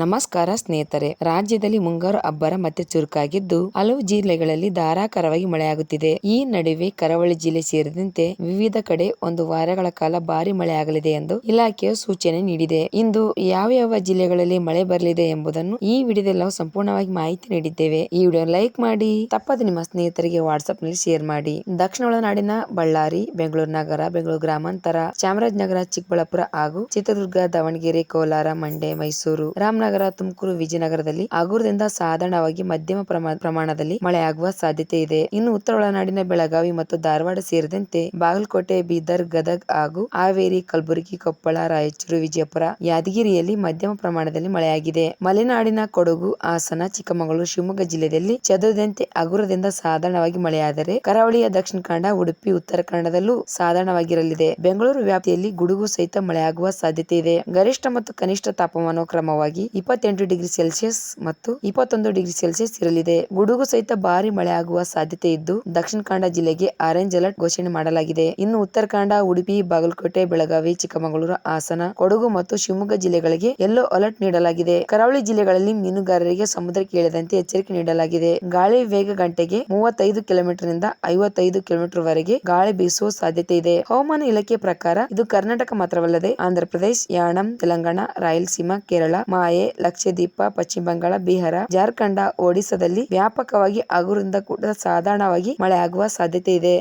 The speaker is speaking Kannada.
ನಮಸ್ಕಾರ ಸ್ನೇಹಿತರೆ. ರಾಜ್ಯದಲ್ಲಿ ಮುಂಗಾರು ಅಬ್ಬರ ಮತ್ತೆ ಚುರುಕಾಗಿದ್ದು, ಹಲವು ಜಿಲ್ಲೆಗಳಲ್ಲಿ ಧಾರಾಕಾರವಾಗಿ ಮಳೆಯಾಗುತ್ತಿದೆ. ಈ ನಡುವೆ ಕರಾವಳಿ ಜಿಲ್ಲೆ ಸೇರಿದಂತೆ ವಿವಿಧ ಕಡೆ ಒಂದು ವಾರಗಳ ಕಾಲ ಭಾರಿ ಮಳೆಯಾಗಲಿದೆ ಎಂದು ಇಲಾಖೆಯು ಸೂಚನೆ ನೀಡಿದೆ. ಇಂದು ಯಾವ ಯಾವ ಜಿಲ್ಲೆಗಳಲ್ಲಿ ಮಳೆ ಬರಲಿದೆ ಎಂಬುದನ್ನು ಈ ವಿಡಿಯೋದಲ್ಲಿ ನಾವು ಸಂಪೂರ್ಣವಾಗಿ ಮಾಹಿತಿ ನೀಡಿದ್ದೇವೆ. ಈ ವಿಡಿಯೋ ಲೈಕ್ ಮಾಡಿ, ತಪ್ಪದೆ ನಿಮ್ಮ ಸ್ನೇಹಿತರಿಗೆ ವಾಟ್ಸ್ಆಪ್ನಲ್ಲಿ ಶೇರ್ ಮಾಡಿ. ದಕ್ಷಿಣ ಒಳನಾಡಿನ ಬಳ್ಳಾರಿ, ಬೆಂಗಳೂರು ನಗರ, ಬೆಂಗಳೂರು ಗ್ರಾಮಾಂತರ, ಚಾಮರಾಜನಗರ, ಚಿಕ್ಕಬಳ್ಳಾಪುರ ಹಾಗೂ ಚಿತ್ರದುರ್ಗ, ದಾವಣಗೆರೆ, ಕೋಲಾರ, ಮಂಡ್ಯ, ಮೈಸೂರು, ರಾಮನಗರ ತುಮಕೂರು, ವಿಜಯನಗರದಲ್ಲಿ ಹಗುರದಿಂದ ಸಾಧಾರಣವಾಗಿ ಮಧ್ಯಮ ಪ್ರಮಾ- ಪ್ರಮಾಣದಲ್ಲಿ ಮಳೆಯಾಗುವ ಸಾಧ್ಯತೆ ಇದೆ. ಇನ್ನು ಉತ್ತರ ಒಳನಾಡಿನ ಬೆಳಗಾವಿ ಮತ್ತು ಧಾರವಾಡ ಸೇರಿದಂತೆ ಬಾಗಲಕೋಟೆ, ಬೀದರ್, ಗದಗ್ ಹಾಗೂ ಹಾವೇರಿ, ಕಲಬುರಗಿ, ಕೊಪ್ಪಳ, ರಾಯಚೂರು, ವಿಜಯಪುರ, ಯಾದಗಿರಿಯಲ್ಲಿ ಮಧ್ಯಮ ಪ್ರಮಾಣದಲ್ಲಿ ಮಳೆಯಾಗಿದೆ. ಮಲೆನಾಡಿನ ಕೊಡಗು, ಹಾಸನ, ಚಿಕ್ಕಮಗಳೂರು, ಶಿವಮೊಗ್ಗ ಜಿಲ್ಲೆಯಲ್ಲಿ ಚದುರದಂತೆ ಹಗುರದಿಂದ ಸಾಧಾರಣವಾಗಿ ಮಳೆಯಾದರೆ ಕರಾವಳಿಯ ದಕ್ಷಿಣ ಕನ್ನಡ, ಉಡುಪಿ, ಉತ್ತರ ಕನ್ನಡದಲ್ಲೂ ಸಾಧಾರಣವಾಗಿರಲಿದೆ. ಬೆಂಗಳೂರು ವ್ಯಾಪ್ತಿಯಲ್ಲಿ ಗುಡುಗು ಸಹಿತ ಮಳೆಯಾಗುವ ಸಾಧ್ಯತೆ ಇದೆ. ಗರಿಷ್ಠ ಮತ್ತು ಕನಿಷ್ಠ ತಾಪಮಾನ ಕ್ರಮವಾಗಿ ಇಪ್ಪತ್ತೆಂಟು ಡಿಗ್ರಿ ಸೆಲ್ಸಿಯಸ್ ಮತ್ತು ಇಪ್ಪತ್ತೊಂದು ಡಿಗ್ರಿ ಸೆಲ್ಸಿಯಸ್ ಇರಲಿದೆ. ಗುಡುಗು ಸಹಿತ ಭಾರಿ ಆಗುವ ಸಾಧ್ಯತೆ ಇದ್ದು, ದಕ್ಷಿಣ ಕನ್ನಡ ಜಿಲ್ಲೆಗೆ ಆರೆಂಜ್ ಅಲರ್ಟ್ ಘೋಷಣೆ ಮಾಡಲಾಗಿದೆ. ಇನ್ನು ಉತ್ತರ ಕನ್ನಡ, ಉಡುಪಿ, ಬಾಗಲಕೋಟೆ, ಬೆಳಗಾವಿ, ಚಿಕ್ಕಮಗಳೂರು, ಹಾಸನ, ಕೊಡಗು ಮತ್ತು ಶಿವಮೊಗ್ಗ ಜಿಲ್ಲೆಗಳಿಗೆ ಯೆಲ್ಲೋ ಅಲರ್ಟ್ ನೀಡಲಾಗಿದೆ. ಕರಾವಳಿ ಜಿಲ್ಲೆಗಳಲ್ಲಿ ಮೀನುಗಾರರಿಗೆ ಸಮುದ್ರಕ್ಕೆ ಕೇಳದಂತೆ ಎಚ್ಚರಿಕೆ ನೀಡಲಾಗಿದೆ. ಗಾಳಿ ವೇಗ ಗಂಟೆಗೆ ಮೂವತ್ತೈದು ಕಿಲೋಮೀಟರ್ನಿಂದ ಐವತ್ತೈದು ಕಿಲೋಮೀಟರ್ ವರೆಗೆ ಗಾಳಿ ಬೀಸುವ ಸಾಧ್ಯತೆ ಇದೆ. ಹವಾಮಾನ ಇಲಾಖೆ ಪ್ರಕಾರ, ಇದು ಕರ್ನಾಟಕ ಮಾತ್ರವಲ್ಲದೆ ಆಂಧ್ರಪ್ರದೇಶ, ಯಾಣಂ, ತೆಲಂಗಾಣ, ರಾಯಲಸೀಮಾ, ಕೇರಳ ಮಾಹೆ ಲಕ್ಷದ್ವೀಪ ಪಶ್ಚಿಮ ಬಂಗಾಳ ಬಿಹಾರ ಜಾರ್ಖಂಡ ಒಡಿಶಾದಲ್ಲಿ ವ್ಯಾಪಕವಾಗಿ ಹಗುರದಿಂದ ಕೂಡ ಸಾಧಾರಣವಾಗಿ ಮಳೆಯಾಗುವ ಸಾಧ್ಯತೆ ಇದೆ.